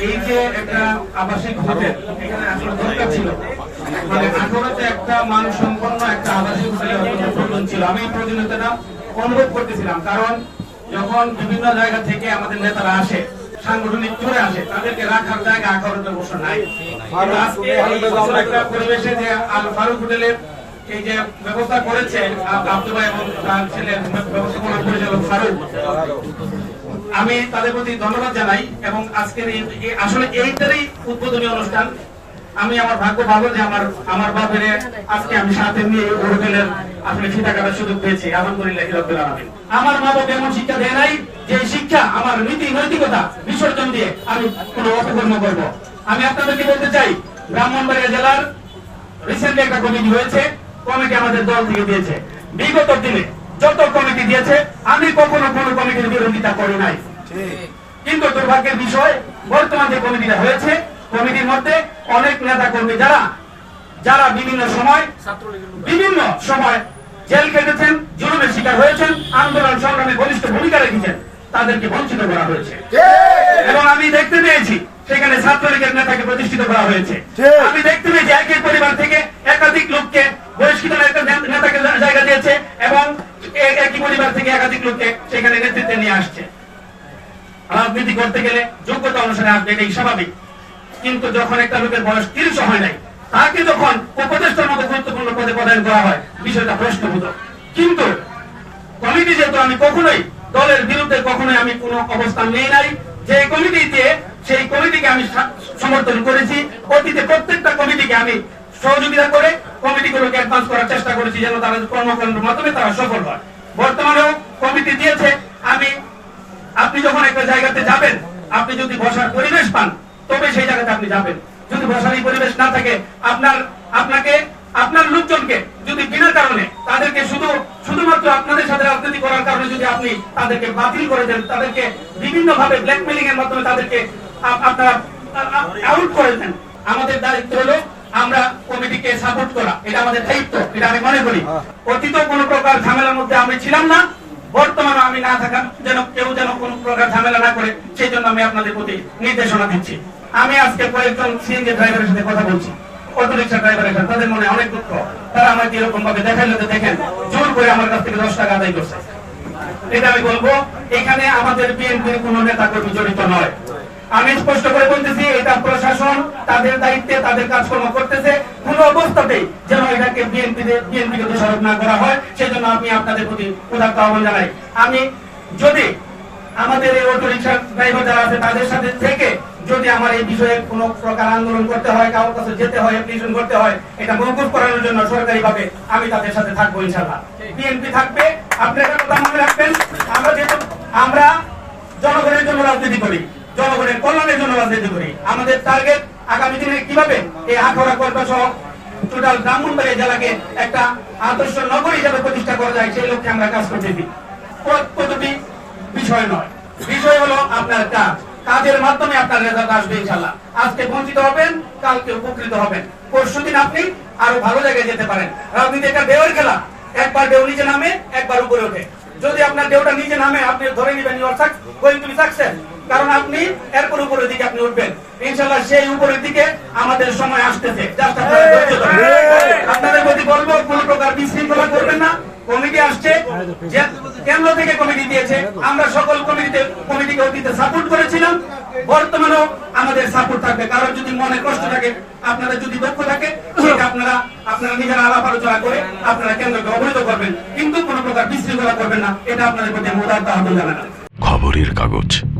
এই যে একটা আবাসিক হোটেল, এখানে ছিল। মানে আঠারোতে একটা মান সম্পন্ন একটা আবাসিক হোটেলের ছিল, আমি প্রয়োজনীয়তাটা অনুভব করতেছিলাম। কারণ যখন বিভিন্ন জায়গা থেকে আমাদের নেতারা আসে, সাংগঠনিক চলে আসে, তাদেরকে রাখার জায়গা আঠারোতে অবশ্য নাই। একটা পরিবেশে যে আল ফারুক হোটেলের এই যে ব্যবস্থা করেছে আব- আব্দুল ভাই এবং তার ছেলে ব্যবস্থাপনা পরিচালক ফারুক আমি তাদের প্রতি ধন্যবাদ জানাই এবং আজকের আসলে এইটারই উদ্বোধনী অনুষ্ঠান। আমি আমার ভাগ্য ভালো যে আমার আমার বাপের আজকে আমি সাথে নিয়ে হোটেলের আসলে ফিতা কাটার সুযোগ পেয়েছি। আলহামদুলিল্লাহ হিরব্বিল আলামিন। আমার মা বাবা এমন শিক্ষা দেয় নাই যে শিক্ষা আমার নীতি, নৈতিকতা বিসর্জন দিয়ে আমি কোনো অপকর্ম করব। আমি আপনাদেরকে বলতে চাই, ব্রাহ্মণবাড়িয়া জেলার রিসেন্টলি একটা কমিটি হয়েছে, কমিটি আমাদের দল থেকে দিয়েছে। বিগত দিনে যত কমিটি দিয়েছে, আমি কখনো কোনো কমিটির বিরোধিতা করি নাই। কিন্তু দুর্ভাগ্যের বিষয় বর্তমান যে কমিটিটা হয়েছে কমিটির মধ্যে অনেক নেতা কর্মী যারা যারা বিভিন্ন সময় বিভিন্ন সময় জেল কেটেছেন জুলুমের শিকার হয়েছেন আন্দোলন সংগ্রামে ঘনিষ্ঠ ভূমিকা রেখেছেন তাদেরকে বঞ্চিত করা হয়েছে। এবং আমি দেখতে পেয়েছি সেখানে ছাত্রলীগের নেতাকে প্রতিষ্ঠিত করা হয়েছে। আমি দেখতে পেয়েছি একই পরিবার থেকে একাধিক লোককে বহিষ্কৃত নেতা- নেতাকে জায়গা দিয়েছে এবং এ- একই পরিবার থেকে একাধিক লোককে সেখানে নেতৃত্বে নিয়ে আসছে রাজনীতি করতে গেলে যোগ্যতা অনুসারে আসবে, এটাই স্বাভাবিক। কিন্তু যখন একটা লোকের বয়স তিরিশ হয় নাই, তাকে যখন উপদেষ্টার মতো গুরুত্বপূর্ণ পদে প্রদান করা হয়, বিষয়টা প্রশ্নবোধ কিন্তু কমিটি যেহেতু আমি কখনোই দলের বিরুদ্ধে কখনোই আমি কোনো অবস্থান নেই নাই, যে কমিটি দিয়ে সেই কমিটিকে আমি সমর্থন করেছি, অতীতে প্রত্যেকটা কমিটিকে আমি সহযোগিতা করে কমিটিগুলোকে অ্যাডভান্স করার চেষ্টা করেছি যেন তারা কর্মকাণ্ডের মাধ্যমে তারা সফল হয়। বর্তমানেও কমিটি দিয়েছে আপনি যখন একটা জায়গাতে যাবেন আপনি যদি বসার পরিবেশ পান তবে সেই জায়গাতে আপনি যাবেন। যদি বসার এই পরিবেশ না থাকে আপনার আপনাকে আপনার লোকজনকে যদি বিনা কারণে তাদেরকে শুধু শুধুমাত্র আপনাদের সাথে রাজনীতি করার কারণে যদি আপনি তাদেরকে বাতিল করে দেন তাদেরকে বিভিন্ন ভাবে ব্ল্যাকমেলিং এর মাধ্যমে তাদেরকে আপনারা আউট করে দেন। আমাদের দায়িত্ব হলো আমরা কমিটিকে সাপোর্ট করা। এটা আমাদের দায়িত্ব এটা আমি মনে করি। অতীত কোনো প্রকার ঝামেলার মধ্যে আমি ছিলাম না বর্তমানে আমি না থাকা যেন কেউ যেন কোন প্রকার ঝামেলা না করে সেই জন্য আমি আপনাদের প্রতি নির্দেশনা দিচ্ছি। আমি আজকে কয়েকজন সিএনজি ড্রাইভারের সাথে কথা বলছি। অটো রিক্সা ড্রাইভারের সাথে, তাদের মনে অনেক দুঃখ। তারা আমাকে এরকম ভাবে দেখাইলে তো দেখেন, জোর করে আমার কাছ থেকে দশ টাকা আদায় করছে। এটা আমি বলব, এখানে আমাদের বিএনপির কোন নেতা কর্মী জড়িত নয়। আমি স্পষ্ট করে বলতেছি, এটা প্রশাসন তাদের দায়িত্বে তাদের কাজকর্ম করতেছে। কোন অবস্থাতেই যেন এটাকে বিএনপি বিএনপিকে দোষারোপ না করা হয় সেই জন্য আমি আপনাদের প্রতি উদাত্ত আহ্বান জানাই। আমি যদি আমাদের এই অটো রিক্সা ড্রাইভার যারা আছে, তাদের সাথে থেকে যদি আমার এই বিষয়ে কোনো প্রকার আন্দোলন করতে হয়, কারোর কাছে যেতে হয় অ্যাপ্লিকেশন করতে হয়, এটা মৌকুফ করানোর জন্য সরকারি ভাবে আমি তাদের সাথে থাকব ইনশাল্লাহ বিএনপি থাকবে, আপনি একটা কথা মনে রাখবেন, আমরা যেহেতু আমরা জনগণের জন্য রাজনীতি করি। জনগণের কল্যাণের জন্য রাজনীতি করি। আমাদের টার্গেট আগামী দিনে কীভাবে এই আখাউড়া কল্পা সহ টোটাল ব্রাহ্মণবাড়িয়া জেলাকে একটা আদর্শ নগর হিসাবে প্রতিষ্ঠা করা যায়, সেই লক্ষ্যে আমরা কাজ করতেছি। পদবি বিষয় নয়। বিষয় হলো আপনার কাজ। কাজের মাধ্যমে আপনার রেজাল্ট আসবে ইনশাল্লাহ আজকে বঞ্চিত হবেন, কালকে উপকৃত হবেন। পরশু দিন আপনি আরও ভালো জায়গায় যেতে পারেন। রাজনীতি একটা দেওয়ার খেলা। একবার দেও নিচে নামে, একবার উপরে ওঠে। যদি আপনার দেওটা নিচে নামে, আপনি ধরে নিবেন you are going to be success কারণ আপনি এরপর উপরের দিকে আপনি উঠবেন। ইনশাল্লাহ সেই উপরের দিকে আমাদের সময় আসতেছে। আপনারা। আপনাদের প্রতি বলব, কোন প্রকার বিশৃঙ্খলা করবেন না। কমিটি আসছে। কেন্দ্র থেকে কমিটি দিয়েছে, আমরা সকল কমিটিতে কমিটিকে অতীতে সাপোর্ট করেছিলাম। বর্তমানেও আমাদের সাপোর্ট থাকবে। কারণ যদি মনে কষ্ট থাকে, আপনাদের যদি দুঃখ থাকে, সেটা আপনারা আপনারা নিজেরা আলাপ আলোচনা করে আপনারা কেন্দ্রকে অবহিত করবেন। কিন্তু কোনো প্রকার বিশৃঙ্খলা করবেন না। এটা আপনাদের প্রতি খবরের কাগজ।